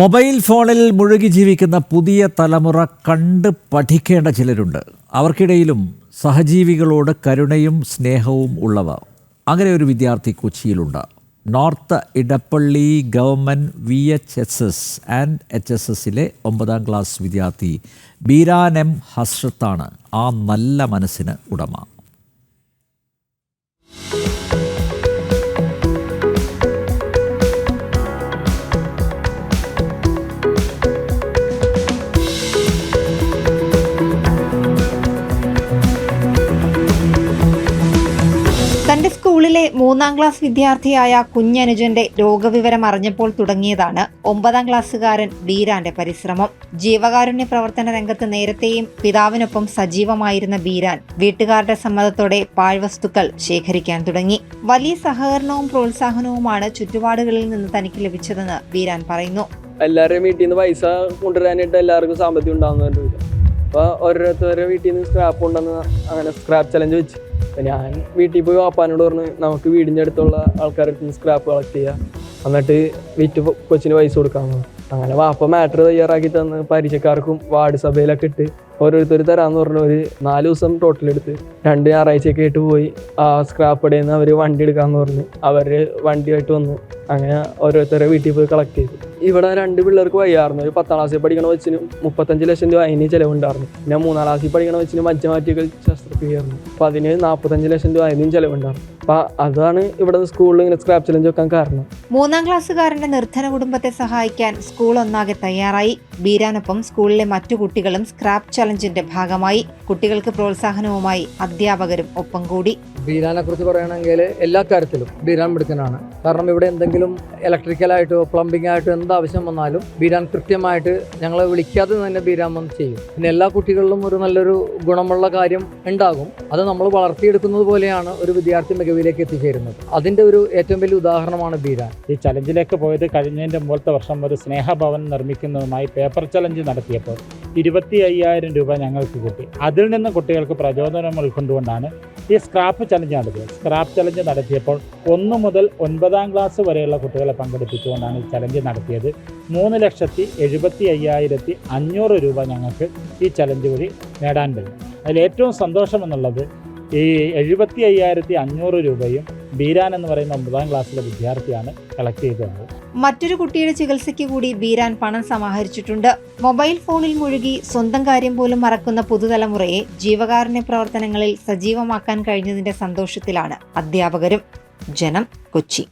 Mobile ഫോണിൽ മുഴുകി ജീവിക്കുന്ന പുതിയ തലമുറ കണ്ട് പഠിക്കേണ്ട ചിലരുണ്ട്. അവർക്കിടയിലും സഹജീവികളോട് കരുണയും സ്നേഹവും ഉള്ളവ. അങ്ങനെ ഒരു വിദ്യാർത്ഥി കൊച്ചിയിലുണ്ട്. North Edappally government V H S S and H S എസിലെ ഒമ്പതാം ക്ലാസ് വിദ്യാർത്ഥി ബീരാൻ എം ഹസ്രത്താണ് ആ നല്ല മനസ്സിന് ഉടമ. സ്കൂളിലെ മൂന്നാം ക്ലാസ് വിദ്യാർത്ഥിയായ കുഞ്ഞനുജന്റെ രോഗവിവരം അറിഞ്ഞപ്പോൾ തുടങ്ങിയതാണ് ഒമ്പതാം ക്ലാസ്സുകാരൻ ബീരാന്റെ പരിശ്രമം. ജീവകാരുണ്യ പ്രവർത്തന രംഗത്ത് നേരത്തെയും പിതാവിനൊപ്പം സജീവമായിരുന്ന ബീരാൻ വീട്ടുകാരുടെ സമ്മതത്തോടെ പാഴ്വസ്തുക്കൾ ശേഖരിക്കാൻ തുടങ്ങി. വലിയ സഹകരണവും പ്രോത്സാഹനവുമാണ് ചുറ്റുപാടുകളിൽ നിന്ന് തനിക്ക് ലഭിച്ചതെന്ന് ബീരാൻ പറയുന്നു. എല്ലാവരുടെയും വീട്ടിൽ നിന്ന് പൈസ കൊണ്ടുവരാനായിട്ട് എല്ലാവർക്കും സാമ്പത്തികം ഉണ്ടാകുന്നവരില്ല അപ്പോൾ ഓരോരുത്തരുടെ വീട്ടിൽ നിന്ന് സ്ക്രാപ്പ് ഉണ്ടെന്ന് അങ്ങനെ സ്ക്രാപ്പ് ചലഞ്ച് വെച്ചു. അപ്പൊ ഞാൻ വീട്ടിൽ പോയി വാപ്പാനോട് പറഞ്ഞ് നമുക്ക് വീടിന്റെ അടുത്തുള്ള ആൾക്കാരുടെ നിന്ന് സ്ക്രാപ്പ് കളക്ട് ചെയ്യാം. എന്നിട്ട് വിറ്റ് കൊച്ചിന് പൈസ കൊടുക്കാമെന്ന് അങ്ങനെ വാപ്പ മാറ്റർ തയ്യാറാക്കി തന്ന് പരീക്ഷക്കാർക്കും വാർഡ് സഭയിലൊക്കെ ഇട്ട് ഓരോരുത്തർ തരാമെന്ന് പറഞ്ഞു ഒരു നാല് ദിവസം ടോട്ടൽ എടുത്ത് രണ്ട് ഞായറാഴ്ചയൊക്കെ ആയിട്ട് പോയി. ആ സ്ക്രാപ്പ് ഇടയിൽ നിന്ന് അവർ വണ്ടി എടുക്കാമെന്ന് പറഞ്ഞു. അവർ വണ്ടിയായിട്ട് വന്നു. അങ്ങനെ ഓരോരുത്തരെ വീട്ടിൽ പോയി കളക്ട് ചെയ്തു. ഇവിടെ രണ്ട് പിള്ളേർക്ക് വയ്യായിരുന്നു. ഒരു പത്താം ക്ലാസ്സിൽ പഠിക്കണ വെച്ചിന് മുപ്പത്തഞ്ച് ലക്ഷം രൂപ അതിന് ചിലവുണ്ടായിരുന്നു. പിന്നെ മൂന്നാം ക്ലാസ്സിൽ പഠിക്കണ വെച്ചിന് മജ്ജ മാറ്റിയൊക്കെ ശസ്ത്രക്രിയയായിരുന്നു. അപ്പോൾ അതിന് നാൽപ്പത്തഞ്ച് ലക്ഷം രൂപ അതിനും ചിലവുണ്ടായിരുന്നു. അപ്പോൾ അതാണ് ഇവിടെ സ്കൂളിൽ ഇങ്ങനെ സ്ക്രാപ്പ് ചലഞ്ച് വെക്കാൻ കാരണം. മൂന്നാം ക്ലാസ്സുകാരന്റെ നിർധന കുടുംബത്തെ സഹായിക്കാൻ സ്കൂൾ ഒന്നാകെ തയ്യാറായി. ബീരാനൊപ്പം സ്കൂളിലെ മറ്റു കുട്ടികളും സ്ക്രാപ്പ് ചലഞ്ചിന്റെ ഭാഗമായി കുട്ടികൾക്ക് പ്രോത്സാഹനവുമായി അധ്യാപകരും ഒപ്പം കൂടി. ബീരാനെ കുറിച്ച് പറയുകയാണെങ്കിൽ എല്ലാ കാര്യത്തിലും ബീരാൻ മിടുക്കനാണ്. കാരണം ഇവിടെ എന്തെങ്കിലും ഇലക്ട്രിക്കൽ ഇലക്ട്രിക്കലായിട്ടോ പ്ലംബിംഗ് ആയിട്ടോ എന്ത് ആവശ്യം വന്നാലും ബീരാൻ കൃത്യമായിട്ട് ഞങ്ങളെ വിളിക്കാതെ തന്നെ ബീരാൻ വന്ന് ചെയ്യും. പിന്നെ എല്ലാ കുട്ടികളിലും ഒരു നല്ലൊരു ഗുണമുള്ള കാര്യം ഉണ്ടാകും. അത് നമ്മൾ വളർത്തിയെടുക്കുന്നത് പോലെയാണ് ഒരു വിദ്യാർത്ഥി മികവിലേക്ക് എത്തിച്ചേരുന്നത്. അതിന്റെ ഒരു ഏറ്റവും വലിയ ഉദാഹരണമാണ് ബീരാൻ. ഈ ചലഞ്ചിലേക്ക് പോയത് കഴിഞ്ഞതിന്റെ മുമ്പത്തെ വർഷം ഒരു സ്നേഹഭവൻ നിർമ്മിക്കുന്നതുമായി പേപ്പർ ചലഞ്ച് നടത്തിയപ്പോൾ. ഇരുപത്തി അയ്യായിരം രൂപ ഞങ്ങൾക്ക് കിട്ടി. അതിൽ നിന്ന് കുട്ടികൾക്ക് പ്രചോദനം ഉൾക്കൊണ്ടുകൊണ്ടാണ് ഈ സ്ക്രാപ്പ് ചലഞ്ച് നടത്തിയത്. സ്ക്രാപ്പ് ചലഞ്ച് നടത്തിയപ്പോൾ ഒന്ന് മുതൽ ഒൻപതാം ക്ലാസ് വരെയുള്ള കുട്ടികളെ പങ്കെടുപ്പിച്ചുകൊണ്ടാണ് ഈ ചലഞ്ച് നടത്തിയത്. മൂന്ന് ലക്ഷത്തി എഴുപത്തി അയ്യായിരത്തി അഞ്ഞൂറ് രൂപ ഞങ്ങൾക്ക് ഈ ചലഞ്ച് വഴി നേടാൻ കഴിയും അതിൽ ഏറ്റവും സന്തോഷം എന്നുള്ളത് ഈ എഴുപത്തി അയ്യായിരത്തി അഞ്ഞൂറ് രൂപയും ബീരാൻ എന്ന് പറയുന്ന ഒമ്പതാം ക്ലാസ്സിലെ വിദ്യാർത്ഥിയാണ് കളക്ട് ചെയ്തത്. മറ്റൊരു കുട്ടിയുടെ ചികിത്സയ്ക്ക് കൂടി ബീരാൻ പണം സമാഹരിച്ചിട്ടുണ്ട്. മൊബൈൽ ഫോണിൽ മുഴുകി സ്വന്തം കാര്യം പോലും മറക്കുന്ന പുതുതലമുറയെ ജീവകാരുണ്യ പ്രവർത്തനങ്ങളിൽ സജീവമാക്കാൻ കഴിഞ്ഞതിന്റെ സന്തോഷത്തിലാണ് അധ്യാപകരും ജനം കൊച്ചി.